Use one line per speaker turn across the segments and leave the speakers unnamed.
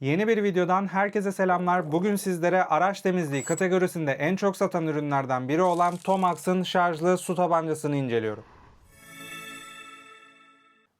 Yeni bir videodan herkese selamlar. Bugün sizlere araç temizliği kategorisinde en çok satan ürünlerden biri olan Tomax'ın şarjlı su tabancasını inceliyorum.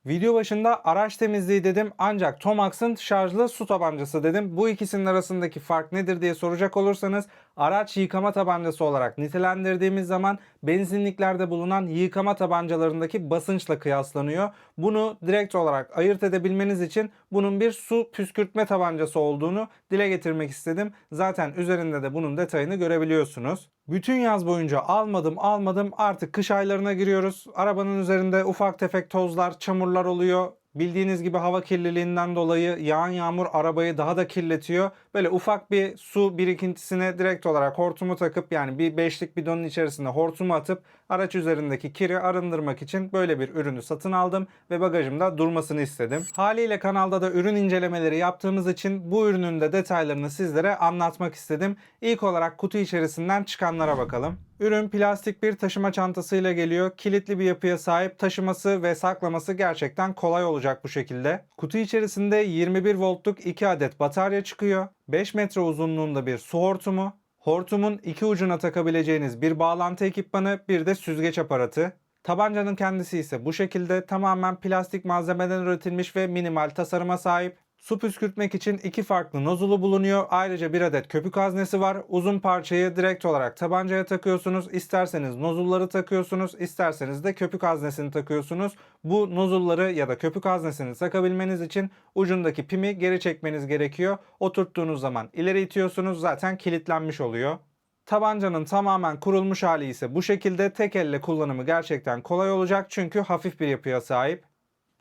Video başında araç temizliği dedim ancak Tomax'ın şarjlı su tabancası dedim. Bu ikisinin arasındaki fark nedir diye soracak olursanız araç yıkama tabancası olarak nitelendirdiğimiz zaman benzinliklerde bulunan yıkama tabancalarındaki basınçla kıyaslanıyor. Bunu direkt olarak ayırt edebilmeniz için bunun bir su püskürtme tabancası olduğunu dile getirmek istedim. Zaten üzerinde de bunun detayını görebiliyorsunuz. Bütün yaz boyunca almadım almadım artık kış aylarına giriyoruz. Arabanın üzerinde ufak tefek tozlar, çamurlar oluyor. Bildiğiniz gibi hava kirliliğinden dolayı yağan yağmur arabayı daha da kirletiyor. Böyle ufak bir su birikintisine direkt olarak hortumu takıp yani bir beşlik bidonun içerisinde hortumu atıp araç üzerindeki kiri arındırmak için böyle bir ürünü satın aldım ve bagajımda durmasını istedim. Haliyle kanalda da ürün incelemeleri yaptığımız için bu ürünün de detaylarını sizlere anlatmak istedim. İlk olarak kutu içerisinden çıkanlara bakalım. Ürün plastik bir taşıma çantasıyla geliyor. Kilitli bir yapıya sahip taşıması ve saklaması gerçekten kolay olacak bu şekilde. Kutu içerisinde 21 voltluk 2 adet batarya çıkıyor. 5 metre uzunluğunda bir su hortumu. Hortumun iki ucuna takabileceğiniz bir bağlantı ekipmanı bir de süzgeç aparatı. Tabancanın kendisi ise bu şekilde tamamen plastik malzemeden üretilmiş ve minimal tasarıma sahip. Su püskürtmek için iki farklı nozulu bulunuyor. Ayrıca bir adet köpük haznesi var. Uzun parçayı direkt olarak tabancaya takıyorsunuz. İsterseniz nozulları takıyorsunuz, isterseniz de köpük haznesini takıyorsunuz. Bu nozulları ya da köpük haznesini takabilmeniz için ucundaki pimi geri çekmeniz gerekiyor. Oturttuğunuz zaman ileri itiyorsunuz zaten kilitlenmiş oluyor. Tabancanın tamamen kurulmuş hali ise bu şekilde tek elle kullanımı gerçekten kolay olacak çünkü hafif bir yapıya sahip.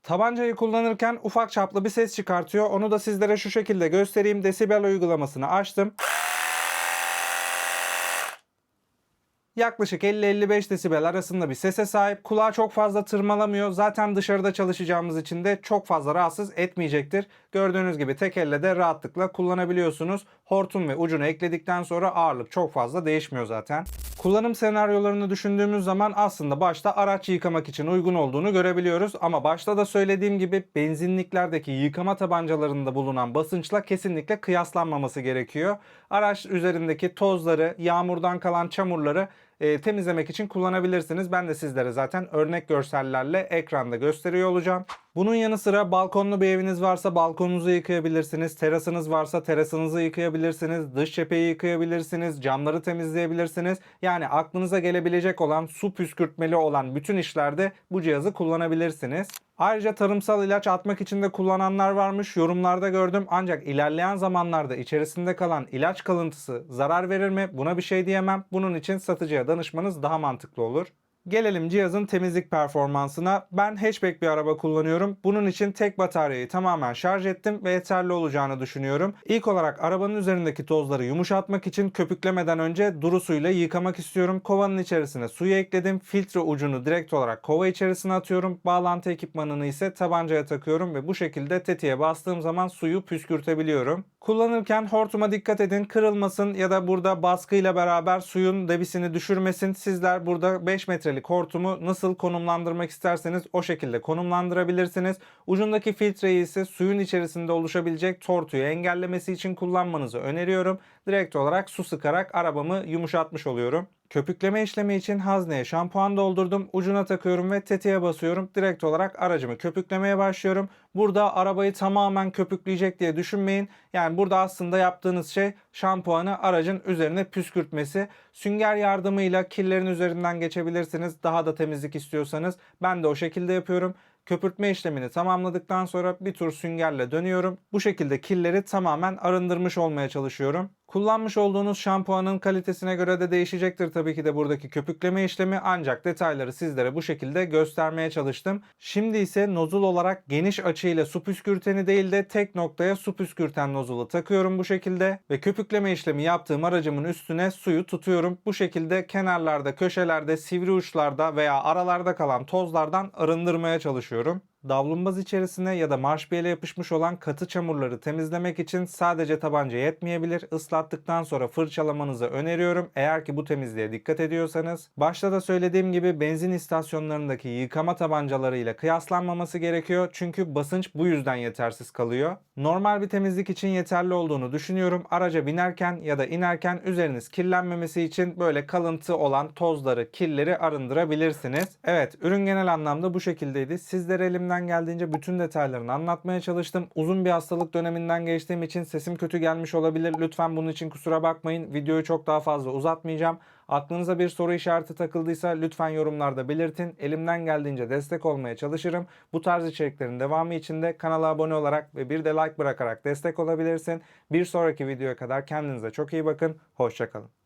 Tabancayı kullanırken ufak çaplı bir ses çıkartıyor. Onu da sizlere şu şekilde göstereyim. Desibel uygulamasını açtım. Yaklaşık 50-55 desibel arasında bir sese sahip. Kulağı çok fazla tırmalamıyor. Zaten dışarıda çalışacağımız için de çok fazla rahatsız etmeyecektir. Gördüğünüz gibi tek elle de rahatlıkla kullanabiliyorsunuz. Hortum ve ucunu ekledikten sonra ağırlık çok fazla değişmiyor zaten. Kullanım senaryolarını düşündüğümüz zaman aslında başta araç yıkamak için uygun olduğunu görebiliyoruz. Ama başta da söylediğim gibi benzinliklerdeki yıkama tabancalarında bulunan basınçla kesinlikle kıyaslanmaması gerekiyor. Araç üzerindeki tozları, yağmurdan kalan çamurları e, temizlemek için kullanabilirsiniz. Ben de sizlere zaten örnek görsellerle ekranda gösteriyor olacağım. Bunun yanı sıra balkonlu bir eviniz varsa balkonunuzu yıkayabilirsiniz. Terasınız varsa terasınızı yıkayabilirsiniz. Dış cepheyi yıkayabilirsiniz. Camları temizleyebilirsiniz. Yani aklınıza gelebilecek olan su püskürtmeli olan bütün işlerde bu cihazı kullanabilirsiniz. Ayrıca tarımsal ilaç atmak için de kullananlar varmış. Yorumlarda gördüm. Ancak ilerleyen zamanlarda içerisinde kalan ilaç kalıntısı zarar verir mi? Buna bir şey diyemem. Bunun için satıcıya danışmanız daha mantıklı olur. Gelelim cihazın temizlik performansına. Ben hatchback bir araba kullanıyorum. Bunun için tek bataryayı tamamen şarj ettim ve yeterli olacağını düşünüyorum. İlk olarak arabanın üzerindeki tozları yumuşatmak için köpüklemeden önce duru suyla yıkamak istiyorum. Kovanın içerisine suyu ekledim. Filtre ucunu direkt olarak kova içerisine atıyorum. Bağlantı ekipmanını ise tabancaya takıyorum ve bu şekilde tetiğe bastığım zaman suyu püskürtebiliyorum. Kullanırken hortuma dikkat edin kırılmasın ya da burada baskıyla beraber suyun debisini düşürmesin. Sizler burada 5 metrelik hortumu nasıl konumlandırmak isterseniz o şekilde konumlandırabilirsiniz. Ucundaki filtreyi ise suyun içerisinde oluşabilecek tortuyu engellemesi için kullanmanızı öneriyorum. Direkt olarak su sıkarak arabamı yumuşatmış oluyorum. Köpükleme işlemi için hazneye şampuan doldurdum. Ucuna takıyorum ve tetiğe basıyorum. Direkt olarak aracımı köpüklemeye başlıyorum. Burada arabayı tamamen köpükleyecek diye düşünmeyin. Yani burada aslında yaptığınız şey şampuanı aracın üzerine püskürtmesi. Sünger yardımıyla kirlerin üzerinden geçebilirsiniz. Daha da temizlik istiyorsanız ben de o şekilde yapıyorum. Köpürtme işlemini tamamladıktan sonra bir tur süngerle dönüyorum. Bu şekilde kirleri tamamen arındırmış olmaya çalışıyorum. Kullanmış olduğunuz şampuanın kalitesine göre de değişecektir tabii ki de buradaki köpükleme işlemi ancak detayları sizlere bu şekilde göstermeye çalıştım. Şimdi ise nozul olarak geniş açıyla su püskürteni değil de tek noktaya su püskürten nozulu takıyorum bu şekilde ve köpükleme işlemi yaptığım aracımın üstüne suyu tutuyorum. Bu şekilde kenarlarda, köşelerde, sivri uçlarda veya aralarda kalan tozlardan arındırmaya çalışıyorum. Davlumbaz içerisine ya da marşpiyele yapışmış olan katı çamurları temizlemek için sadece tabanca yetmeyebilir. Islattıktan sonra fırçalamanızı öneriyorum. Eğer ki bu temizliğe dikkat ediyorsanız. Başta da söylediğim gibi benzin istasyonlarındaki yıkama tabancalarıyla kıyaslanmaması gerekiyor. Çünkü basınç bu yüzden yetersiz kalıyor. Normal bir temizlik için yeterli olduğunu düşünüyorum. Araca binerken ya da inerken üzeriniz kirlenmemesi için böyle kalıntı olan tozları, kirleri arındırabilirsiniz. Evet, ürün genel anlamda bu şekildeydi. Sizlere elimden geldiğince bütün detaylarını anlatmaya çalıştım. Uzun bir hastalık döneminden geçtiğim için sesim kötü gelmiş olabilir. Lütfen bunun için kusura bakmayın. Videoyu çok daha fazla uzatmayacağım. Aklınıza bir soru işareti takıldıysa lütfen yorumlarda belirtin. Elimden geldiğince destek olmaya çalışırım. Bu tarz içeriklerin devamı için de kanala abone olarak ve bir de like bırakarak destek olabilirsin. Bir sonraki videoya kadar kendinize çok iyi bakın. Hoşçakalın.